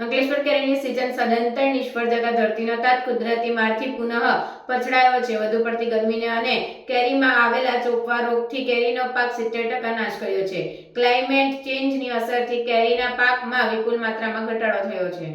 અંકલેશ્વર કેરીની સિઝન સદંતર નિષ્ફળ જતા ધરતીનો તાત કુદરતી મારથી પુનઃ પછડાયો છે. વધુ પડતી ગરમીને અને કેરીમાં આવેલા ચોપવા રોગથી કેરીનો પાક સિત્તેર ટકા નાશ કર્યો છે. ક્લાઇમેટ ચેન્જની અસરથી કેરીના પાકમાં વિપુલ માત્રામાં ઘટાડો થયો છે.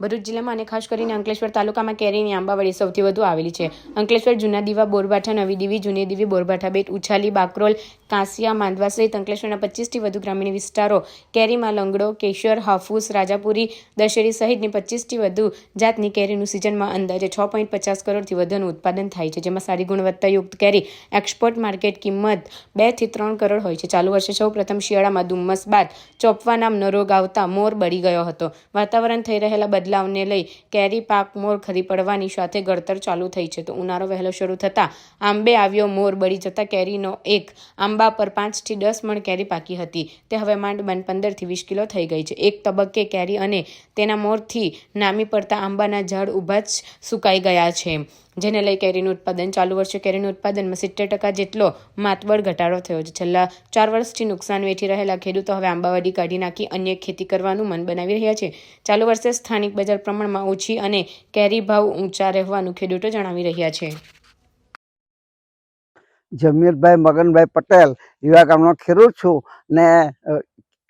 ભરૂચ જિલ્લામાં અને ખાસ કરીને અંકલેશ્વર તાલુકામાં કેરીની આંબાવાડી સૌથી વધુ આવેલી છે. અંકલેશ્વર જૂના દીવા બોરબાઠા નવી દીવી, જૂની દીવી બોરબાઠા બેટ, ઉછાલી, બાકરોલ, કાંસિયા માંદવા સહિત અંકલેશ્વરના પચીસથી વધુ ગ્રામીણ વિસ્તારો કેરીમાં લંગડો, કેશર, હાફૂસ, રાજાપુરી, દશેરી સહિતની પચીસથી વધુ જાતની કેરીનું સિઝનમાં અંદાજે છ પોઈન્ટ પચાસ કરોડથી વધુનું ઉત્પાદન થાય છે, જેમાં સારી ગુણવત્તાયુક્ત કેરી, એક્સપોર્ટ માર્કેટ કિંમત બેથી ત્રણ કરોડ હોય છે. ચાલુ વર્ષે સૌ પ્રથમ શિયાળામાં ધુમ્મસ બાદ ચોપવા નામનો રોગ આવતા મોર બળી ગયો હતો. વાતાવરણ થઈ રહેલા બદલાવને લઈ કેરી, પાક, મોર ખરી પડવાની સાથે ગળતર ચાલુ થઈ છે. તો ઉનાળો વહેલો શરૂ થતાં આંબે આવ્યો મોર બળી જતા કેરીનો એક આંબા પર પાંચથી દસ મણ કેરી પાકી હતી. તે હવે માંડ બન પંદરથી વીસ કિલો થઈ ગઈ છે. એક તબક્કે કેરી અને તેના મોરથી નામી પડતા આંબાના ઝાડ ઊભા જ સુકાઈ ગયા છે. જેને લઈ કેરીનું ઉત્પાદન ચાલુ વર્ષે કેરીનું ઉત્પાદનમાં સિત્તેર ટકા જેટલો માતબળ ઘટાડો થયો છે. છેલ્લા ચાર વર્ષથી નુકસાન વેઠી રહેલા ખેડૂતો હવે આંબાવાડી કાઢી નાખી અન્ય ખેતી કરવાનું મન બનાવી રહ્યા છે. ચાલુ વર્ષે સ્થાનિક બજાર પ્રમાણમાં ઓછી અને કેરી ભાવ ઊંચા રહેવાનું ખેડૂતો જણાવી રહ્યા છે. જમીરભાઈ મગનભાઈ પટેલ યુવા ગામનો ખેડૂત છું ને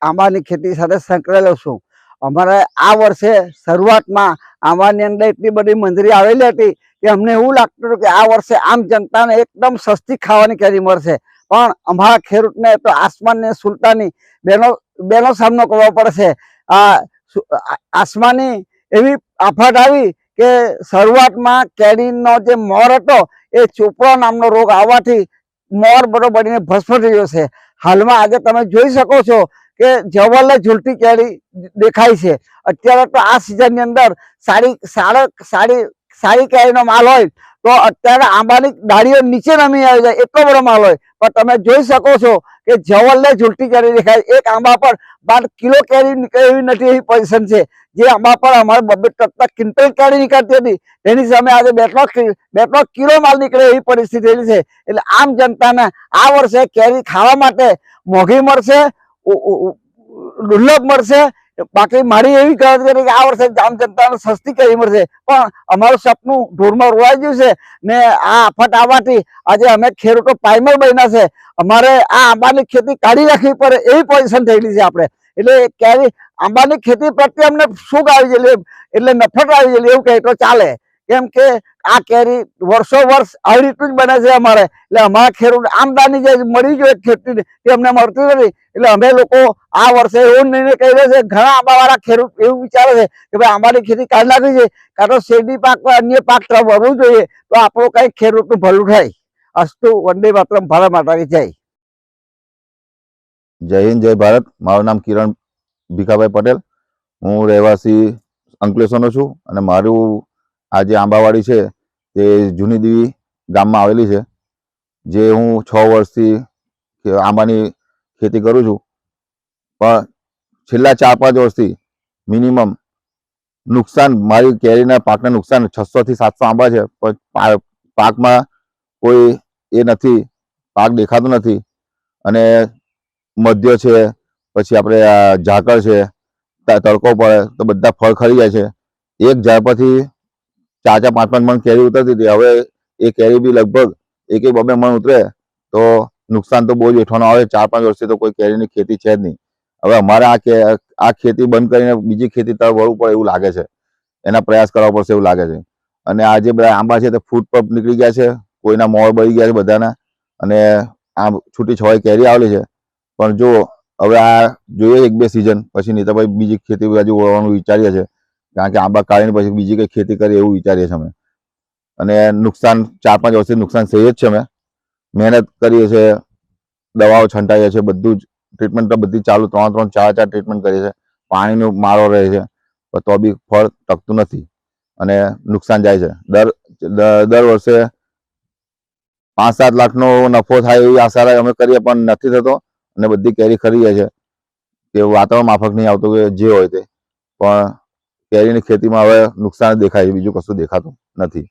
આંબાની ખેતી સાથે સંકળાયેલો છું. અમારે આ વર્ષે શરૂઆતમાં આંબાની અંદર એટલી બધી મંજૂરી આવેલી હતી કે અમને એવું લાગતું હતું કે આ વર્ષે આમ જનતાને એકદમ સસ્તી ખાવાની કેરી મળશે. પણ અમારા ખેડૂતને તો આસમાનની સુલતાની બેનો બેનો સામનો કરવો પડશે. આ આસમાની એવી આફત આવી કે શરૂઆતમાં કેરીનો જે મોર હતો એ ચોપડો નામનો રોગ આવવાથી મોર બરોબરીને ભસ્મ થઈ ગયો છે. હાલમાં આજે તમે જોઈ શકો છો કે જવલ્લે ઝુલટી કેરી દેખાય છે. અત્યારે તો આ સિઝનની અંદર સારી સારા સારી સારી કેરીનો માલ હોય તો અત્યારે આંબાની ડાળીઓ નીચે નમી આવી જાય એટલો બધો માલ હોય. પણ તમે જોઈ શકો છો કે જવલ્લે ઝૂલટી કેરી દેખાય. એક આંબા પર બાર કિલો કેરી એવી નથી એવી પોઝિશન છે. જે આંબા પર અમારે બબે કરતા ક્વિન્ટલ કેરી નીકળતી હતી. તેની સામે આજે બે ત્રણ બે ત્રણ કિલો માલ નીકળે એવી પરિસ્થિતિ છે. એટલે આમ જનતાને આ વર્ષે કેરી ખાવા માટે મોંઘી મળશે દુર્લભ મળશે. બાકી મારી એવી ગણતરી કરી કે આ વર્ષે જામ જનતાને સસ્તી કઈ મળશે. પણ અમારું સપનું ઢોરમાં રોવાઈ ગયું છે ને આ આફત આવવાથી આજે અમે ખેડૂતો પાયમર બન્યા છે. અમારે આ આંબાની ખેતી કાઢી રાખવી પડે એવી પોઝિશન થયેલી છે આપણે. એટલે ક્યારે આંબાની ખેતી પ્રત્યે અમને સુખ આવી ગયેલી, એટલે નફરત આવી ગયેલી, એવું કહે તો ચાલે. કેમ કે આ કેરી વર્ષો વર્ષ આવી રીતનું જ બને છે અમારે. એટલે અમારા ખેડૂત આમદાની જે મળી જોઈએ ખેતી તે અમને મળતી નથી. એટલે અમે લોકો આ વર્ષે એવો નિર્ણય કરી રહ્યા છે, ઘણા આંબાવાળા ખેડૂત એવું વિચારે છે કે ભાઈ આંબાની ખેતી કાઢી લાગી છે કાં તો શેરડી પાક અન્ય પાક તરફ વળવું જોઈએ, તો આપણું કંઈક ખેડૂતનું ભલું થાય. અસ્તુ વંદે માતરમ, ભારત માતા કી જય. જય હિન્દ, જય ભારત. મારું નામ કિરણ ભીખાભાઈ પટેલ. હું રહેવાસી અંકલેશ્વરનો છું અને મારું આ જે આંબાવાડી છે, તે જૂની દીવી ગામમાં આવેલી છે, જે હું છ વર્ષથી આંબાની ખેતી કરું છું. પણ છેલ્લા ચાર પાંચ વર્ષથી મિનિમમ નુકસાન, મારી કેરીના પાકને નુકસાન છસોથી સાતસો આંબા છે, પણ પાકમાં કોઈ એ નથી, પાક દેખાતો નથી. અને મધ્ય છે, પછી આપણે ઝાકળ છે તડકો પડે, તો બધા ફળ ખરી જાય છે. એક ઝાડ પરથી ચાર ચાર, પાંચ પાંચ મણ કેરી ઉતરતી હતી. હવે એ કેરી બી લગભગ એક એક બબે મણ ઉતરે તો નુકસાન તો બહુ જ વેઠવાનું આવે. ચાર, પાંચ વર્ષથી તો કોઈ કેરીની ખેતી છે જ નહીં. હવે અમારે આ આ ખેતી બંધ કરીને બીજી ખેતી તરફ વળવું પડે એવું લાગે છે. એના પ્રયાસ કરવા પડશે એવું લાગે છે. અને આ જે બધા આંબા છે તે ફૂટ પર નીકળી ગયા છે. કોઈના મોર બળી ગયા છે બધાના. અને આ છૂટી છવાઈ કેરી આવેલી છે. પણ જો હવે આ જોઈએ એક બે સિઝન પછી નહીં તો ભાઈ બીજી ખેતી બાજુ વળવાનું વિચારીએ છે કારણ કે આંબા કાઢીને પછી બીજી કઈ ખેતી કરીએ એવું વિચારીએ છીએ અમે. અને નુકસાન, ચાર પાંચ વર્ષથી નુકસાન સહી જ છે અમે. મહેનત કરીએ છીએ, દવાઓ છંટાઈએ છીએ, બધું જ. ટ્રીટમેન્ટ તો બધી ચાલુ, ત્રણ ત્રણ, ચાર ચાર ટ્રીટમેન્ટ કરીએ છીએ. પાણીનો મારો રહે છે, પણ તો બી ફળ ટકતું નથી. અને નુકસાન જાય છે. દર દર વર્ષે પાંચ, સાત લાખનો નફો થાય એવી આશા અમે કરીએ, પણ નથી થતો. અને બધી કેરી ખરી જાય છે કે વાતાવરણ માફક નહીં આવતું, કે જે હોય તે. પણ કેરીની ખેતીમાં હવે નુકસાન દેખાય છે બીજું કશું દેખાતું નથી.